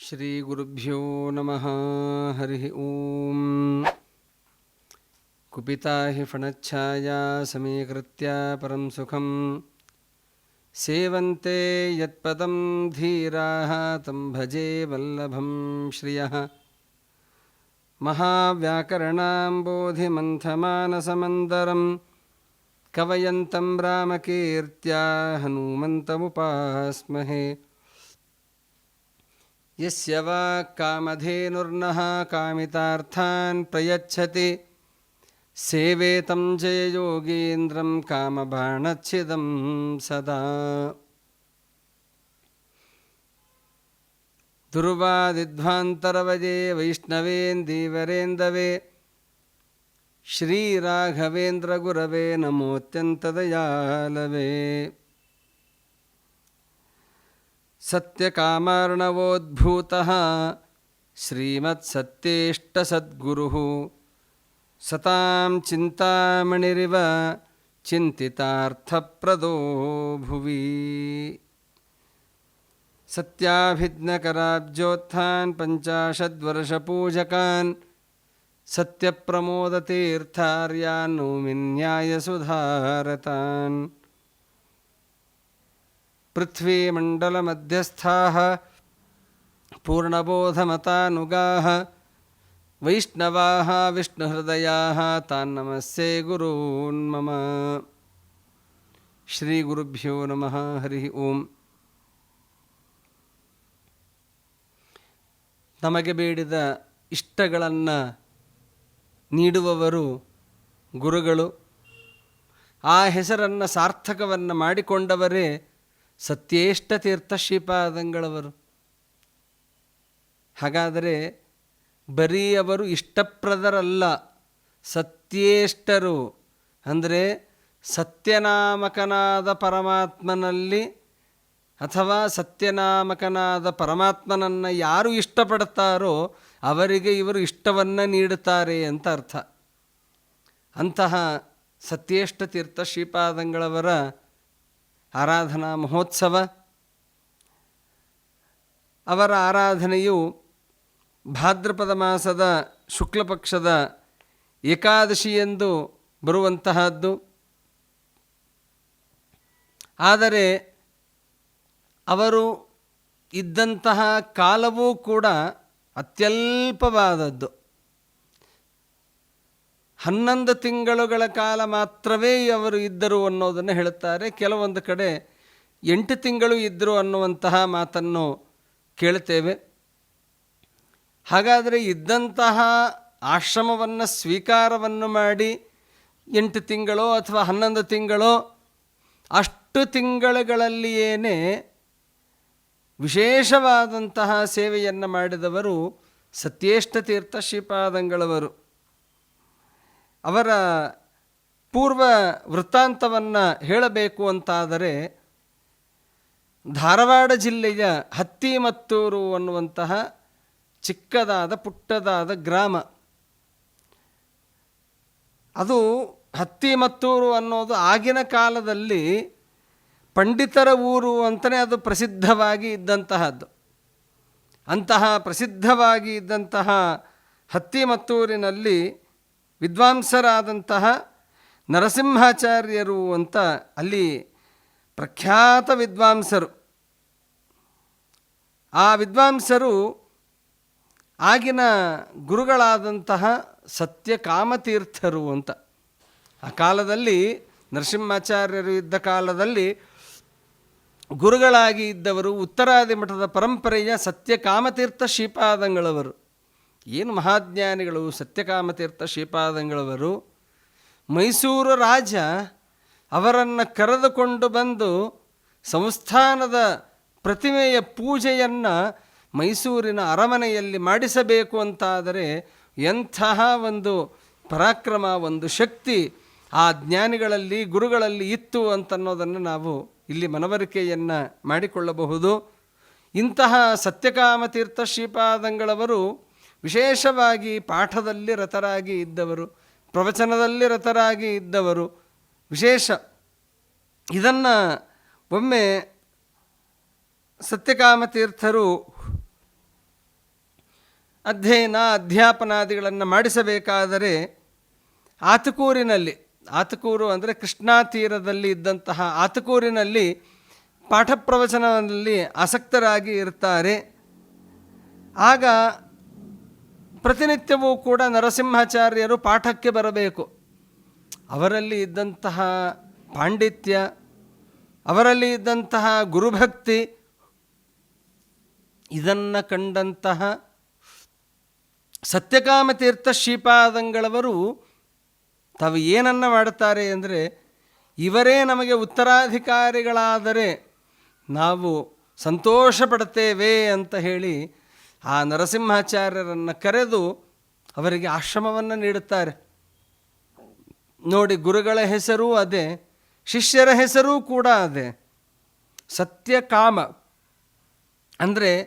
श्रीगुरुभ्यो नमः। हरिः ॐ। कुपिता हि फणच्छाया समीकृत्य परं सुखं। सेवन्ते यत्पदं धीराः, तं भजे वल्लभं श्रियः। महाव्याकरणाम्बोधिमन्थमानसमन्दरं कवयन्तं रामकीर्त्या हनूमन्तमुपास्महे। यस्य वा कामधेनुर्नः कामितार्थान् प्रयच्छति। सेवेतं जययोगीन्द्रं कामबाणच्छिदं सदा। दुर्वादिध्वान्तरवये वैष्णवेन्दीवरेन्दवे श्रीराघवेन्द्रगुरवे नमोऽत्यन्तदयालवे सत्यकामार्णवोद्भूतः श्रीमत्सत्येष्टसद्गुरुः। सतां चिन्तामणिरिव चिन्तितार्थप्रदो भुवि। सत्याभिज्ञकराब्जोत्थान् पञ्चाशद्वर्षपूजकान् सत्यप्रमोदतीर्थार्यान् पृथ्वीमण्डलमध्यस्थाः पूर्णबोधमतानुगाः वैष्णवाः विष्णुहृदयाः तान्नमस्ये गुरून्मम ಶ್ರೀಗುರುಭ್ಯೋ ನಮಃ ಹರಿ ಓಂ ನಮಗೆ ಬೇಡಿದ ಇಷ್ಟಗಳನ್ನು ನೀಡುವವರು ಗುರುಗಳು ಆ ಹೆಸರನ್ನು ಸಾರ್ಥಕವನ್ನು ಮಾಡಿಕೊಂಡವರೇ ಸತ್ಯೇಷ್ಟ ತೀರ್ಥ ಶ್ರೀಪಾದಂಗಳವರು. ಹಾಗಾದರೆ ಬರೀ ಅವರು ಇಷ್ಟಪ್ರದರಲ್ಲ, ಸತ್ಯೇಷ್ಟರು. ಅಂದರೆ ಸತ್ಯನಾಮಕನಾದ ಪರಮಾತ್ಮನಲ್ಲಿ ಅಥವಾ ಸತ್ಯನಾಮಕನಾದ ಪರಮಾತ್ಮನನ್ನು ಯಾರು ಇಷ್ಟಪಡ್ತಾರೋ ಅವರಿಗೆ ಇವರು ಇಷ್ಟವನ್ನು ನೀಡುತ್ತಾರೆ ಅಂತ ಅರ್ಥ. ಅಂತಹ ಸತ್ಯೇಷ್ಟ ತೀರ್ಥ ಶ್ರೀಪಾದಂಗಳವರ ಆರಾಧನಾ ಮಹೋತ್ಸವ. ಅವರ ಆರಾಧನೆಯು ಭಾದ್ರಪದ ಮಾಸದ ಶುಕ್ಲಪಕ್ಷದ ಏಕಾದಶಿಯೆಂದು ಬರುವಂತಹದ್ದು. ಆದರೆ ಅವರು ಇದ್ದಂತಹ ಕಾಲವೂ ಕೂಡ ಅತ್ಯಲ್ಪವಾದದ್ದು. ಹನ್ನೊಂದು ತಿಂಗಳುಗಳ ಕಾಲ ಮಾತ್ರವೇ ಅವರು ಇದ್ದರು ಅನ್ನೋದನ್ನು ಹೇಳುತ್ತಾರೆ. ಕೆಲವೊಂದು ಕಡೆ ಎಂಟು ತಿಂಗಳು ಇದ್ದರು ಅನ್ನುವಂತಹ ಮಾತನ್ನು ಕೇಳ್ತೇವೆ ಹಾಗಾದರೆ ಇದ್ದಂತಹ ಆಶ್ರಮವನ್ನು ಸ್ವೀಕಾರವನ್ನು ಮಾಡಿ ಎಂಟು ತಿಂಗಳೋ ಅಥವಾ ಹನ್ನೊಂದು ತಿಂಗಳೋ ಅಷ್ಟು ತಿಂಗಳುಗಳಲ್ಲಿಯೇ ವಿಶೇಷವಾದಂತಹ ಸೇವೆಯನ್ನು ಮಾಡಿದವರು ಸತ್ಯೇಷ್ಟ ತೀರ್ಥ ಶ್ರೀಪಾದಂಗಳವರು. ಅವರ ಪೂರ್ವ ವೃತ್ತಾಂತವನ್ನು ಹೇಳಬೇಕು ಅಂತಾದರೆ ಧಾರವಾಡ ಜಿಲ್ಲೆಯ ಹತ್ತಿಮತ್ತೂರು ಅನ್ನುವಂತಹ ಚಿಕ್ಕದಾದ ಪುಟ್ಟದಾದ ಗ್ರಾಮ. ಅದು ಹತ್ತಿಮತ್ತೂರು ಅನ್ನೋದು ಆಗಿನ ಕಾಲದಲ್ಲಿ ಪಂಡಿತರ ಊರು ಅಂತಲೇ ಅದು ಪ್ರಸಿದ್ಧವಾಗಿ ಇದ್ದಂತಹದ್ದು. ಅಂತಹ ಪ್ರಸಿದ್ಧವಾಗಿ ಇದ್ದಂತಹ ಹತ್ತಿಮತ್ತೂರಿನಲ್ಲಿ ವಿದ್ವಾಂಸರಾದಂತಹ ನರಸಿಂಹಾಚಾರ್ಯರು ಅಂತ ಅಲ್ಲಿ ಪ್ರಖ್ಯಾತ ವಿದ್ವಾಂಸರು. ಆ ವಿದ್ವಾಂಸರು ಆಗಿನ ಗುರುಗಳಾದಂತಹ ಸತ್ಯಕಾಮತೀರ್ಥರು ಅಂತ. ಆ ಕಾಲದಲ್ಲಿ ನರಸಿಂಹಾಚಾರ್ಯರು ಇದ್ದ ಕಾಲದಲ್ಲಿ ಗುರುಗಳಾಗಿ ಇದ್ದವರು ಉತ್ತರಾದಿ ಮಠದ ಪರಂಪರೆಯ ಸತ್ಯಕಾಮತೀರ್ಥ ಶ್ರೀಪಾದಂಗಳವರು. ಏನು ಮಹಾಜ್ಞಾನಿಗಳು ಸತ್ಯಕಾಮತೀರ್ಥ ಶ್ರೀಪಾದಂಗಳವರು, ಮೈಸೂರು ರಾಜ ಅವರನ್ನು ಕರೆದುಕೊಂಡು ಬಂದು ಸಂಸ್ಥಾನದ ಪ್ರತಿಮೆಯ ಪೂಜೆಯನ್ನು ಮೈಸೂರಿನ ಅರಮನೆಯಲ್ಲಿ ಮಾಡಿಸಬೇಕು ಅಂತಾದರೆ ಎಂತಹ ಒಂದು ಪರಾಕ್ರಮ, ಒಂದು ಶಕ್ತಿ ಆ ಜ್ಞಾನಿಗಳಲ್ಲಿ, ಗುರುಗಳಲ್ಲಿ ಇತ್ತು ಅಂತನ್ನೋದನ್ನು ನಾವು ಇಲ್ಲಿ ಮನವರಿಕೆಯನ್ನು ಮಾಡಿಕೊಳ್ಳಬಹುದು. ಇಂತಹ ಸತ್ಯಕಾಮತೀರ್ಥ ಶ್ರೀಪಾದಂಗಳವರು ವಿಶೇಷವಾಗಿ ಪಾಠದಲ್ಲಿ ರತರಾಗಿ ಇದ್ದವರು, ಪ್ರವಚನದಲ್ಲಿ ರತರಾಗಿ ಇದ್ದವರು, ವಿಶೇಷ. ಇದನ್ನು ಒಮ್ಮೆ ಸತ್ಯಕಾಮತೀರ್ಥರು ಅಧ್ಯಯನ, ಅಧ್ಯಾಪನಾದಿಗಳನ್ನು ಮಾಡಿಸಬೇಕಾದರೆ ಆತಕೂರಿನಲ್ಲಿ, ಆತಕೂರು ಅಂದರೆ ಕೃಷ್ಣಾ ತೀರದಲ್ಲಿ ಇದ್ದಂತಹ ಆತಕೂರಿನಲ್ಲಿ ಪಾಠ ಪ್ರವಚನದಲ್ಲಿ ಆಸಕ್ತರಾಗಿ ಇರ್ತಾರೆ. ಆಗ ಪ್ರತಿನಿತ್ಯವೂ ಕೂಡ ನರಸಿಂಹಾಚಾರ್ಯರು ಪಾಠಕ್ಕೆ ಬರಬೇಕು. ಅವರಲ್ಲಿ ಇದ್ದಂತಹ ಪಾಂಡಿತ್ಯ, ಅವರಲ್ಲಿ ಇದ್ದಂತಹ ಗುರುಭಕ್ತಿ, ಇದನ್ನು ಕಂಡಂತಹ ಸತ್ಯಕಾಮತೀರ್ಥ ಶ್ರೀಪಾದಂಗಳವರು ತಾವು ಏನನ್ನ ಮಾಡುತ್ತಾರೆ ಅಂದರೆ, ಇವರೇ ನಮಗೆ ಉತ್ತರಾಧಿಕಾರಿಗಳಾದರೆ ನಾವು ಸಂತೋಷ ಪಡ್ತೇವೆ ಅಂತ ಹೇಳಿ ಆ ನರಸಿಂಹಾಚಾರ್ಯರನ್ನು ಕರೆದು ಅವರಿಗೆ ಆಶ್ರಮವನ್ನು ನೀಡುತ್ತಾರೆ. ನೋಡಿ, ಗುರುಗಳ ಹೆಸರೂ ಅದೇ, ಶಿಷ್ಯರ ಹೆಸರೂ ಕೂಡ ಅದೇ. ಸತ್ಯಕಾಮ ಅಂದರೆ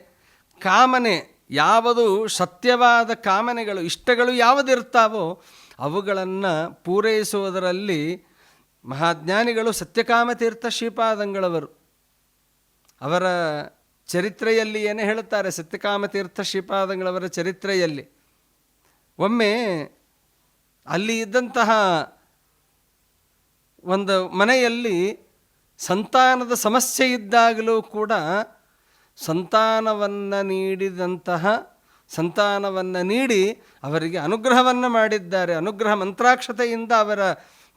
ಕಾಮನೆ, ಯಾವುದು ಸತ್ಯವಾದ ಕಾಮನೆಗಳು, ಇಷ್ಟಗಳು ಯಾವುದಿರ್ತಾವೋ ಅವುಗಳನ್ನು ಪೂರೈಸುವುದರಲ್ಲಿ ಮಹಾಜ್ಞಾನಿಗಳು ಸತ್ಯಕಾಮತೀರ್ಥ ಶ್ರೀಪಾದಂಗಳವರು. ಅವರ ಚರಿತ್ರೆಯಲ್ಲಿ ಏನೇ ಹೇಳುತ್ತಾರೆ, ಸತ್ಯಕಾಮತೀರ್ಥ ಶ್ರೀಪಾದಂಗಳವರ ಚರಿತ್ರೆಯಲ್ಲಿ. ಒಮ್ಮೆ ಅಲ್ಲಿ ಇದ್ದಂತಹ ಒಂದು ಮನೆಯಲ್ಲಿ ಸಂತಾನದ ಸಮಸ್ಯೆ ಇದ್ದಾಗಲೂ ಕೂಡ ಸಂತಾನವನ್ನು ನೀಡಿದಂತಹ, ಸಂತಾನವನ್ನು ನೀಡಿ ಅವರಿಗೆ ಅನುಗ್ರಹವನ್ನು ಮಾಡಿದ್ದಾರೆ. ಅನುಗ್ರಹ ಮಂತ್ರಾಕ್ಷತೆಯಿಂದ ಅವರ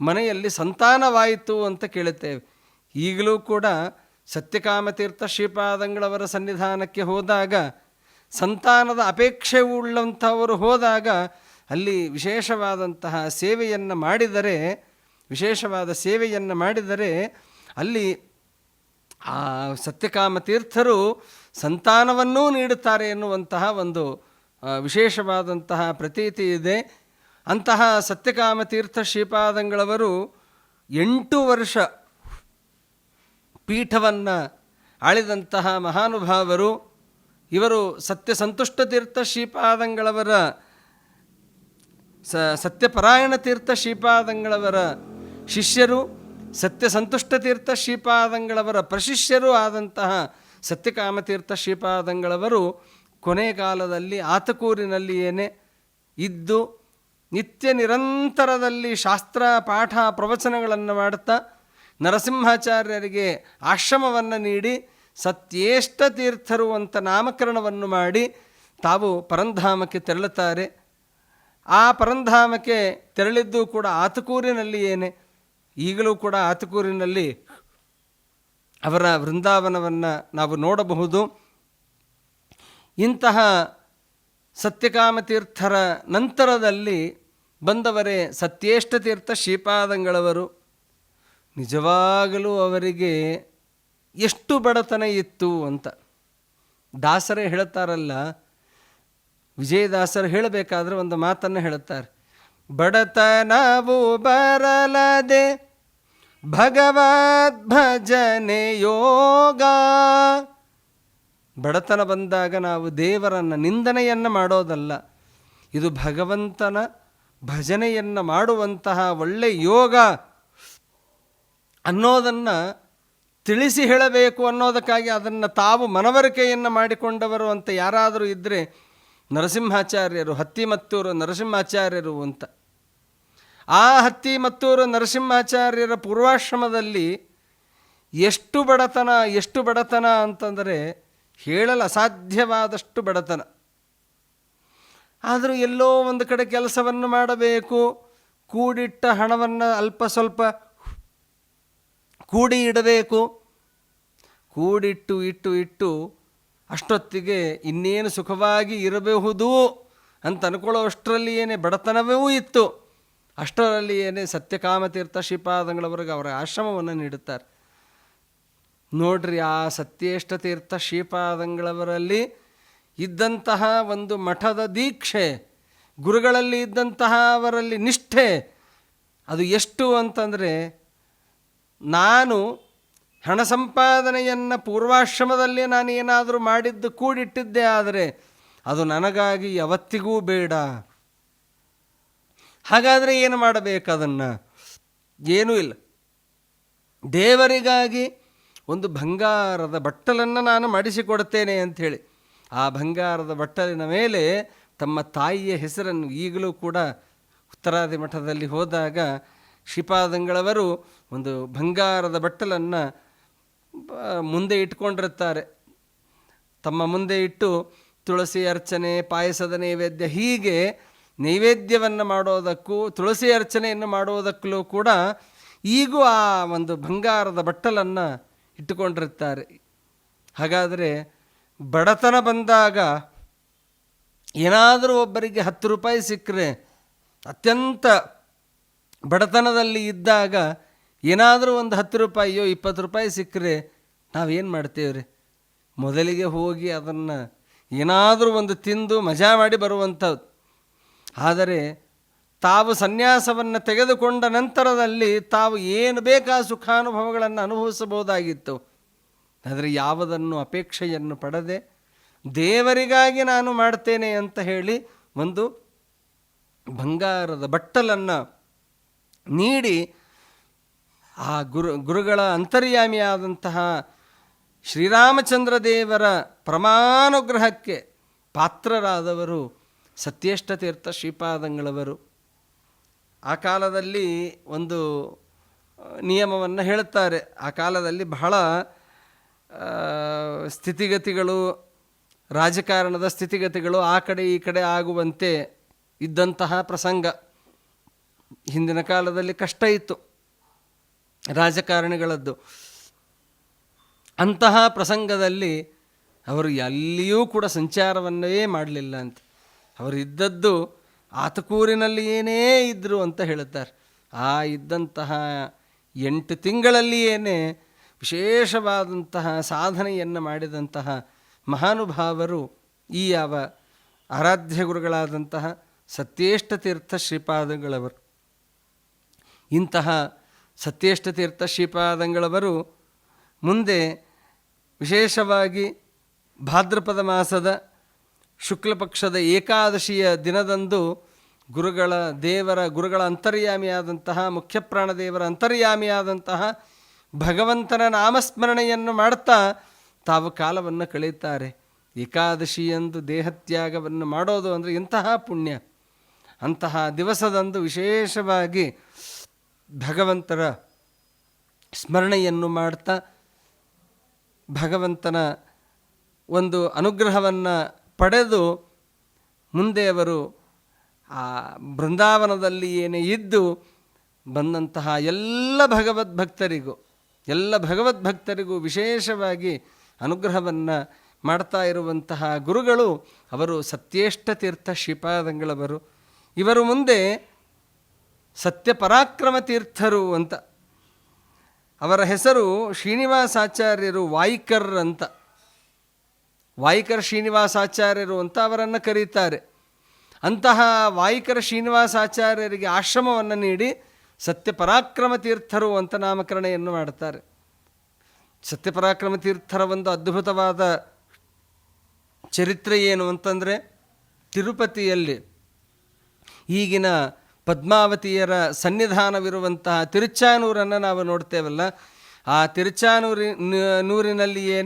ಮನೆಯಲ್ಲಿ ಸಂತಾನವಾಯಿತು ಅಂತ ಕೇಳುತ್ತೇವೆ. ಈಗಲೂ ಕೂಡ ಸತ್ಯಕಾಮತೀರ್ಥ ಶ್ರೀಪಾದಂಗಳವರ ಸನ್ನಿಧಾನಕ್ಕೆ ಹೋದಾಗ, ಸಂತಾನದ ಅಪೇಕ್ಷೆ ಉಳ್ಳಂಥವರು ಹೋದಾಗ, ಅಲ್ಲಿ ವಿಶೇಷವಾದಂತಹ ಸೇವೆಯನ್ನು ಮಾಡಿದರೆ, ವಿಶೇಷವಾದ ಸೇವೆಯನ್ನು ಮಾಡಿದರೆ, ಅಲ್ಲಿ ಆ ಸತ್ಯಕಾಮ ತೀರ್ಥರು ಸಂತಾನವನ್ನೂ ನೀಡುತ್ತಾರೆ ಎನ್ನುವಂತಹ ಒಂದು ವಿಶೇಷವಾದಂತಹ ಪ್ರತೀತಿ ಇದೆ. ಅಂತಹ ಸತ್ಯಕಾಮ ತೀರ್ಥ ಶ್ರೀಪಾದಂಗಳವರು ಎಂಟು ವರ್ಷ ಪೀಠವನ್ನು ಆಳಿದಂತಹ ಮಹಾನುಭಾವರು, ಇವರು ಸತ್ಯ ಸಂತುಷ್ಟ ತೀರ್ಥ ಶ್ರೀಪಾದಂಗಳವರ ಸ ಸತ್ಯಪರಾಯಣ ತೀರ್ಥ ಶ್ರೀಪಾದಂಗಳವರ ಶಿಷ್ಯರು ಸತ್ಯ ಸಂತುಷ್ಟ ತೀರ್ಥ ಶ್ರೀಪಾದಂಗಳವರ ಪ್ರಶಿಷ್ಯರೂ ಆದಂತಹ ಸತ್ಯಕಾಮತೀರ್ಥ ಶ್ರೀಪಾದಂಗಳವರು ಕೊನೆ ಕಾಲದಲ್ಲಿ ಆತಕೂರಿನಲ್ಲಿಯೇನೆ ಇದ್ದು ನಿತ್ಯ ನಿರಂತರದಲ್ಲಿ ಶಾಸ್ತ್ರ, ಪಾಠ, ಪ್ರವಚನಗಳನ್ನು ಮಾಡುತ್ತಾ ನರಸಿಂಹಾಚಾರ್ಯರಿಗೆ ಆಶ್ರಮವನ್ನು ನೀಡಿ ಸತ್ಯೇಷ್ಟ ತೀರ್ಥರು ಅಂತ ನಾಮಕರಣವನ್ನು ಮಾಡಿ ತಾವು ಪರಂಧಾಮಕ್ಕೆ ತೆರಳುತ್ತಾರೆ. ಆ ಪರಂಧಾಮಕ್ಕೆ ತೆರಳಿದ್ದು ಕೂಡ ಆತಕೂರಿನಲ್ಲಿಯೇನೆ ಈಗಲೂ ಕೂಡ ಆತಕೂರಿನಲ್ಲಿ ಅವರ ವೃಂದಾವನವನ್ನು ನಾವು ನೋಡಬಹುದು. ಇಂತಹ ಸತ್ಯಕಾಮತೀರ್ಥರ ನಂತರದಲ್ಲಿ ಬಂದವರೇ ಸತ್ಯೇಷ್ಟ ತೀರ್ಥ ಶ್ರೀಪಾದಂಗಳವರು. ನಿಜವಾಗಲೂ ಅವರಿಗೆ ಎಷ್ಟು ಬಡತನ ಇತ್ತು ಅಂತ. ದಾಸರೇ ಹೇಳ್ತಾರಲ್ಲ, ವಿಜಯದಾಸರು ಹೇಳಬೇಕಾದ್ರೆ ಒಂದು ಮಾತನ್ನು ಹೇಳುತ್ತಾರೆ. ಬಡತನವು ಬರಲದೆ ಭಗವದ್ ಭಜನೆ ಯೋಗ. ಬಡತನ ಬಂದಾಗ ನಾವು ದೇವರನ್ನು ನಿಂದನೆಯನ್ನು ಮಾಡೋದಲ್ಲ. ಇದು ಭಗವಂತನ ಭಜನೆಯನ್ನು ಮಾಡುವಂತಹ ಒಳ್ಳೆ ಯೋಗ. ಅನ್ನೋದನ್ನು ತಿಳಿಸಿ ಹೇಳಬೇಕು ಅನ್ನೋದಕ್ಕಾಗಿ ಅದನ್ನು ತಾವು ಮನವರಿಕೆಯನ್ನು ಮಾಡಿಕೊಂಡವರು ಅಂತ ಯಾರಾದರೂ ಇದ್ದರೆ ನರಸಿಂಹಾಚಾರ್ಯರು ಹತ್ತಿಮತ್ತೂರು ನರಸಿಂಹಾಚಾರ್ಯರು ಅಂತ. ಆ ಹತ್ತಿಮತ್ತೂರು ನರಸಿಂಹಾಚಾರ್ಯರ ಪೂರ್ವಾಶ್ರಮದಲ್ಲಿ ಎಷ್ಟು ಬಡತನ ಎಷ್ಟು ಬಡತನ ಅಂತಂದರೆ ಹೇಳಲು ಅಸಾಧ್ಯವಾದಷ್ಟು ಬಡತನ. ಆದರೂ ಎಲ್ಲೋ ಒಂದು ಕಡೆ ಕೆಲಸವನ್ನು ಮಾಡಬೇಕು, ಕೂಡಿಟ್ಟ ಹಣವನ್ನು ಅಲ್ಪ ಸ್ವಲ್ಪ ಕೂಡಿ ಇಡಬೇಕು. ಕೂಡಿಟ್ಟು ಇಟ್ಟು ಇಟ್ಟು ಅಷ್ಟೊತ್ತಿಗೆ ಇನ್ನೇನು ಸುಖವಾಗಿ ಇರಬಹುದು ಅಂತ ಅನ್ಕೊಳ್ಳೋಷ್ಟರಲ್ಲಿ ಏನೇ ಬಡತನವೂ ಇತ್ತು. ಅಷ್ಟರಲ್ಲಿ ಏನೇ ಸತ್ಯಕಾಮತೀರ್ಥ ಶ್ರೀಪಾದಂಗಳವರೆಗೆ ಅವರ ಆಶ್ರಮವನ್ನು ನೀಡುತ್ತಾರೆ. ನೋಡ್ರಿ ಆ ಸತ್ಯೇಷ್ಟ ತೀರ್ಥ ಶ್ರೀಪಾದಂಗಳವರಲ್ಲಿ ಇದ್ದಂತಹ ಒಂದು ಮಠದ ದೀಕ್ಷೆ, ಗುರುಗಳಲ್ಲಿ ಇದ್ದಂತಹ ಅವರಲ್ಲಿ ನಿಷ್ಠೆ, ಅದು ಎಷ್ಟು ಅಂತಂದರೆ ನಾನು ಹಣ ಸಂಪಾದನೆಯನ್ನು ಪೂರ್ವಾಶ್ರಮದಲ್ಲಿ ನಾನು ಏನಾದರೂ ಮಾಡಿದ್ದು ಕೂಡಿಟ್ಟಿದ್ದೆ ಆದರೆ ಅದು ನನಗಾಗಿ ಯಾವತ್ತಿಗೂ ಬೇಡ. ಹಾಗಾದರೆ ಏನು ಮಾಡಬೇಕು ಅದನ್ನು? ಏನೂ ಇಲ್ಲ. ದೇವರಿಗಾಗಿ ಒಂದು ಬಂಗಾರದ ಬಟ್ಟಲನ್ನು ನಾನು ಮಾಡಿಸಿಕೊಡ್ತೇನೆ ಅಂಥೇಳಿ. ಆ ಬಂಗಾರದ ಬಟ್ಟಲಿನ ಮೇಲೆ ತಮ್ಮ ತಾಯಿಯ ಹೆಸರನ್ನು ಈಗಲೂ ಕೂಡ ಉತ್ತರಾದಿ ಮಠದಲ್ಲಿ ಹೋದಾಗ ಶ್ರೀಪಾದಂಗಳವರು ಒಂದು ಬಂಗಾರದ ಬಟ್ಟಲನ್ನು ಮುಂದೆ ಇಟ್ಕೊಂಡಿರುತ್ತಾರೆ. ತಮ್ಮ ಮುಂದೆ ಇಟ್ಟು ತುಳಸಿ ಅರ್ಚನೆ, ಪಾಯಸದ ನೈವೇದ್ಯ, ಹೀಗೆ ನೈವೇದ್ಯವನ್ನು ಮಾಡೋದಕ್ಕೂ, ತುಳಸಿ ಅರ್ಚನೆಯನ್ನು ಮಾಡೋದಕ್ಕೂ ಕೂಡ ಈಗೂ ಆ ಒಂದು ಬಂಗಾರದ ಬಟ್ಟಲನ್ನು ಇಟ್ಟುಕೊಂಡಿರುತ್ತಾರೆ. ಹಾಗಾದರೆ ಬಡತನ ಬಂದಾಗ ಏನಾದರೂ ಒಬ್ಬರಿಗೆ ಹತ್ತು ರೂಪಾಯಿ ಸಿಕ್ಕರೆ ಅತ್ಯಂತ ಬಡತನದಲ್ಲಿ ಇದ್ದಾಗ ಏನಾದರೂ ಒಂದು ಹತ್ತು ರೂಪಾಯಿಯೋ ಇಪ್ಪತ್ತು ರೂಪಾಯಿ ಸಿಕ್ಕರೆ ನಾವೇನು ಮಾಡ್ತೇವ್ರಿ? ಮೊದಲಿಗೆ ಹೋಗಿ ಅದನ್ನು ಏನಾದರೂ ಒಂದು ತಿಂದು ಮಜಾ ಮಾಡಿ ಬರುವಂಥದ್ದು. ಆದರೆ ತಾವು ಸನ್ಯಾಸವನ್ನು ತೆಗೆದುಕೊಂಡ ನಂತರದಲ್ಲಿ ತಾವು ಏನು ಬೇಕಾ ಸುಖಾನುಭವಗಳನ್ನು ಅನುಭವಿಸಬಹುದಾಗಿತ್ತು. ಆದರೆ ಯಾವುದನ್ನು ಅಪೇಕ್ಷೆಯನ್ನು ಪಡದೆ ದೇವರಿಗಾಗಿ ನಾನು ಮಾಡ್ತೇನೆ ಅಂತ ಹೇಳಿ ಒಂದು ಬಂಗಾರದ ಬಟ್ಟಲನ್ನು ನೀಡಿ ಆ ಗುರು, ಗುರುಗಳ ಅಂತರ್ಯಾಮಿಯಾದಂತಹ ಶ್ರೀರಾಮಚಂದ್ರ ದೇವರ ಪ್ರಮಾನುಗ್ರಹಕ್ಕೆ ಪಾತ್ರರಾದವರು ಸತ್ಯೇಷ್ಟ ತೀರ್ಥ ಶ್ರೀಪಾದಂಗಳವರು. ಆ ಕಾಲದಲ್ಲಿ ಒಂದು ನಿಯಮವನ್ನು ಹೇಳುತ್ತಾರೆ. ಆ ಕಾಲದಲ್ಲಿ ಬಹಳ ಸ್ಥಿತಿಗತಿಗಳು, ರಾಜಕಾರಣದ ಸ್ಥಿತಿಗತಿಗಳು ಆ ಕಡೆ ಈ ಕಡೆ ಆಗುವಂತೆ ಇದ್ದಂತಹ ಪ್ರಸಂಗ. ಹಿಂದಿನ ಕಾಲದಲ್ಲಿ ಕಷ್ಟ ಇತ್ತು. ರಾಜಕಾರಣಿಗಳದ್ದು. ಅಂತಹ ಪ್ರಸಂಗದಲ್ಲಿ ಅವರು ಎಲ್ಲಿಯೂ ಕೂಡ ಸಂಚಾರವನ್ನೇ ಮಾಡಲಿಲ್ಲ ಅಂತ. ಅವರು ಇದ್ದದ್ದು ಆತಕೂರಿನಲ್ಲಿ ಏನೇ ಇದ್ದರು ಅಂತ ಹೇಳುತ್ತಾರೆ. ಆ ಇದ್ದಂತಹ ಎಂಟು ತಿಂಗಳಲ್ಲಿಯೇ ವಿಶೇಷವಾದಂತಹ ಸಾಧನೆಯನ್ನು ಮಾಡಿದಂತಹ ಮಹಾನುಭಾವರು ಈ ಯಾವ ಆರಾಧ್ಯ ಗುರುಗಳಾದಂತಹ ಸತ್ಯೇಷ್ಟ ತೀರ್ಥ ಶ್ರೀಪಾದಗಳವರು. ಇಂತಹ ಸತ್ಯೇಷ್ಟತೀರ್ಥ ಶ್ರೀಪಾದಂಗಳವರು ಮುಂದೆ ವಿಶೇಷವಾಗಿ ಭಾದ್ರಪದ ಮಾಸದ ಶುಕ್ಲಪಕ್ಷದ ಏಕಾದಶಿಯ ದಿನದಂದು ಗುರುಗಳ ದೇವರ, ಗುರುಗಳ ಅಂತರ್ಯಾಮಿಯಾದಂತಹ, ಮುಖ್ಯಪ್ರಾಣ ದೇವರ ಅಂತರ್ಯಾಮಿಯಾದಂತಹ ಭಗವಂತನ ನಾಮಸ್ಮರಣೆಯನ್ನು ಮಾಡ್ತಾ ತಾವು ಕಾಲವನ್ನು ಕಳೆಯುತ್ತಾರೆ. ಏಕಾದಶಿಯಂದು ದೇಹತ್ಯಾಗವನ್ನು ಮಾಡೋದು ಅಂದರೆ ಇಂತಹ ಪುಣ್ಯ. ಅಂತಹ ದಿವಸದಂದು ವಿಶೇಷವಾಗಿ ಭಗವಂತರ ಸ್ಮರಣೆಯನ್ನು ಮಾಡ್ತಾ ಭಗವಂತನ ಒಂದು ಅನುಗ್ರಹವನ್ನು ಪಡೆದು ಮುಂದೆ ಅವರು ಆ ಬೃಂದಾವನದಲ್ಲಿ ಏನೇ ಇದ್ದು ಬಂದಂತಹ ಎಲ್ಲ ಭಗವದ್ಭಕ್ತರಿಗೂ ಎಲ್ಲ ಭಗವದ್ಭಕ್ತರಿಗೂ ವಿಶೇಷವಾಗಿ ಅನುಗ್ರಹವನ್ನು ಮಾಡ್ತಾ ಇರುವಂತಹ ಗುರುಗಳು ಅವರು ಸತ್ಯೇಷ್ಟ ತೀರ್ಥ ಶ್ರೀಪಾದಂಗಳವರು. ಇವರು ಮುಂದೆ ಸತ್ಯ ಪರಾಕ್ರಮ ತೀರ್ಥರು ಅಂತ. ಅವರ ಹೆಸರು ಶ್ರೀನಿವಾಸಾಚಾರ್ಯರು ವಾಯ್ಕರ್ ಅಂತ. ವಾಯ್ಕರ್ ಶ್ರೀನಿವಾಸಾಚಾರ್ಯರು ಅಂತ ಅವರನ್ನು ಕರೀತಾರೆ. ಅಂತಹ ವಾಯ್ಕರ ಶ್ರೀನಿವಾಸಾಚಾರ್ಯರಿಗೆ ಆಶ್ರಮವನ್ನು ನೀಡಿ ಸತ್ಯ ಪರಾಕ್ರಮ ತೀರ್ಥರು ಅಂತ ನಾಮಕರಣೆಯನ್ನು ಮಾಡ್ತಾರೆ. ಸತ್ಯಪರಾಕ್ರಮ ತೀರ್ಥರ ಒಂದು ಅದ್ಭುತವಾದ ಚರಿತ್ರೆ ಏನು ಅಂತಂದರೆ ತಿರುಪತಿಯಲ್ಲಿ ಈಗಿನ ಪದ್ಮಾವತಿಯರ ಸನ್ನಿಧಾನವಿರುವಂತಹ ತಿರುಚಾನೂರನ್ನು ನಾವು ನೋಡ್ತೇವಲ್ಲ, ಆ ತಿರುಚಾನೂರಿ ನೂರಿನಲ್ಲಿಯೇ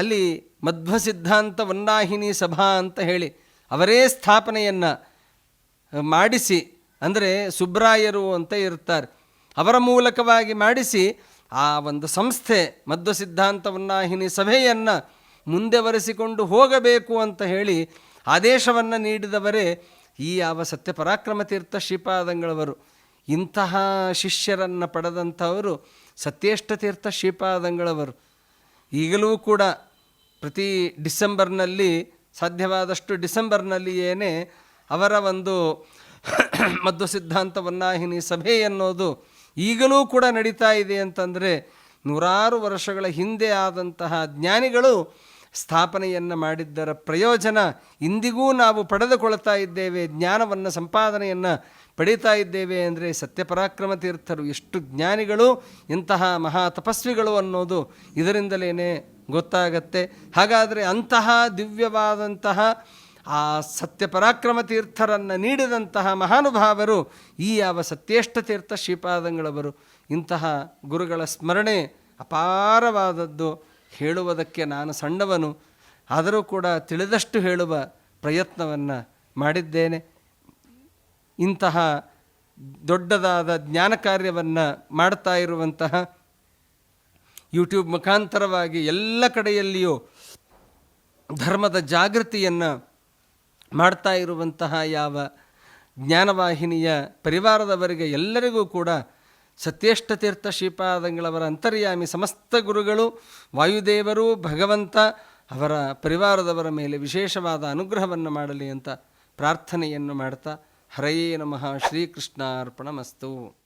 ಅಲ್ಲಿ ಮಧ್ವ ಸಿದ್ಧಾಂತ ವನ್ನಾಹಿನಿ ಸಭಾ ಅಂತ ಹೇಳಿ ಅವರೇ ಸ್ಥಾಪನೆಯನ್ನು ಮಾಡಿಸಿ, ಅಂದರೆ ಸುಬ್ರಾಯರು ಅಂತ ಇರ್ತಾರೆ. ಅವರ ಮೂಲಕವಾಗಿ ಮಾಡಿಸಿ ಆ ಒಂದು ಸಂಸ್ಥೆ ಮಧ್ವ ಸಿದ್ಧಾಂತ ವನ್ನಾಹಿನಿ ಸಭೆಯನ್ನು ಮುಂದೆ ಒರೆಸಿಕೊಂಡು ಹೋಗಬೇಕು ಅಂತ ಹೇಳಿ ಆದೇಶವನ್ನು ನೀಡಿದವರೇ ಈ ಯಾವ ಸತ್ಯ ಪರಾಕ್ರಮ ತೀರ್ಥ ಶ್ರೀಪಾದಂಗಳವರು, ಇಂತಹ ಶಿಷ್ಯರನ್ನು ಪಡೆದಂಥವರು ಸತ್ಯೇಷ್ಟ ತೀರ್ಥ ಶ್ರೀಪಾದಂಗಳವರು. ಈಗಲೂ ಕೂಡ ಪ್ರತಿ ಡಿಸೆಂಬರ್ನಲ್ಲಿ, ಸಾಧ್ಯವಾದಷ್ಟು ಡಿಸೆಂಬರ್ನಲ್ಲಿಯೇ ಅವರ ಒಂದು ಮದ್ದು ಸಿದ್ಧಾಂತ ವನ್ನಾಹಿನಿ ಸಭೆ ಅನ್ನೋದು ಈಗಲೂ ಕೂಡ ನಡೀತಾ ಇದೆ ಅಂತಂದರೆ ನೂರಾರು ವರ್ಷಗಳ ಹಿಂದೆ ಆದಂತಹ ಜ್ಞಾನಿಗಳು ಸ್ಥಾಪನೆಯನ್ನು ಮಾಡಿದ್ದರ ಪ್ರಯೋಜನ ಇಂದಿಗೂ ನಾವು ಪಡೆದುಕೊಳ್ತಾ ಇದ್ದೇವೆ, ಜ್ಞಾನವನ್ನು ಸಂಪಾದನೆಯನ್ನು ಪಡೀತಾ ಇದ್ದೇವೆ ಅಂದರೆ ಸತ್ಯಪರಾಕ್ರಮ ತೀರ್ಥರು ಎಷ್ಟು ಜ್ಞಾನಿಗಳು, ಇಂತಹ ಮಹಾ ತಪಸ್ವಿಗಳು ಅನ್ನೋದು ಇದರಿಂದಲೇ ಗೊತ್ತಾಗತ್ತೆ. ಹಾಗಾದರೆ ಅಂತಹ ದಿವ್ಯವಾದಂತಹ ಆ ಸತ್ಯಪರಾಕ್ರಮ ತೀರ್ಥರನ್ನು ನೀಡಿದಂತಹ ಮಹಾನುಭಾವರು ಈ ಯಾವ ಸತ್ಯೇಷ್ಟ ತೀರ್ಥ ಶ್ರೀಪಾದಂಗಳವರು. ಇಂತಹ ಗುರುಗಳ ಸ್ಮರಣೆ ಅಪಾರವಾದದ್ದು. ಹೇಳುವುದಕ್ಕೆ ನಾನು ಸಣ್ಣವನು, ಆದರೂ ಕೂಡ ತಿಳಿದಷ್ಟು ಹೇಳುವ ಪ್ರಯತ್ನವನ್ನು ಮಾಡಿದ್ದೇನೆ. ಇಂತಹ ದೊಡ್ಡದಾದ ಜ್ಞಾನ ಕಾರ್ಯವನ್ನು ಮಾಡ್ತಾ ಇರುವಂತಹ ಯೂಟ್ಯೂಬ್ ಮುಖಾಂತರವಾಗಿ ಎಲ್ಲ ಕಡೆಯಲ್ಲಿಯೂ ಧರ್ಮದ ಜಾಗೃತಿಯನ್ನು ಮಾಡ್ತಾ ಇರುವಂತಹ ಯಾವ ಜ್ಞಾನವಾಹಿನಿಯ ಪರಿವಾರದವರಿಗೆ ಎಲ್ಲರಿಗೂ ಕೂಡ ಸತ್ಯೇಷ್ಟ ತೀರ್ಥ ಶ್ರೀಪಾದಂಗಳವರ ಅಂತರ್ಯಾಮಿ ಸಮಸ್ತ ಗುರುಗಳು, ವಾಯುದೇವರು, ಭಗವಂತ, ಅವರ ಪರಿವಾರದವರ ಮೇಲೆ ವಿಶೇಷವಾದ ಅನುಗ್ರಹವನ್ನು ಮಾಡಲಿ ಅಂತ ಪ್ರಾರ್ಥನೆಯನ್ನು ಮಾಡ್ತಾ, ಹರಯೇ ನಮಃ ಶ್ರೀಕೃಷ್ಣಾರ್ಪಣಮಸ್ತು.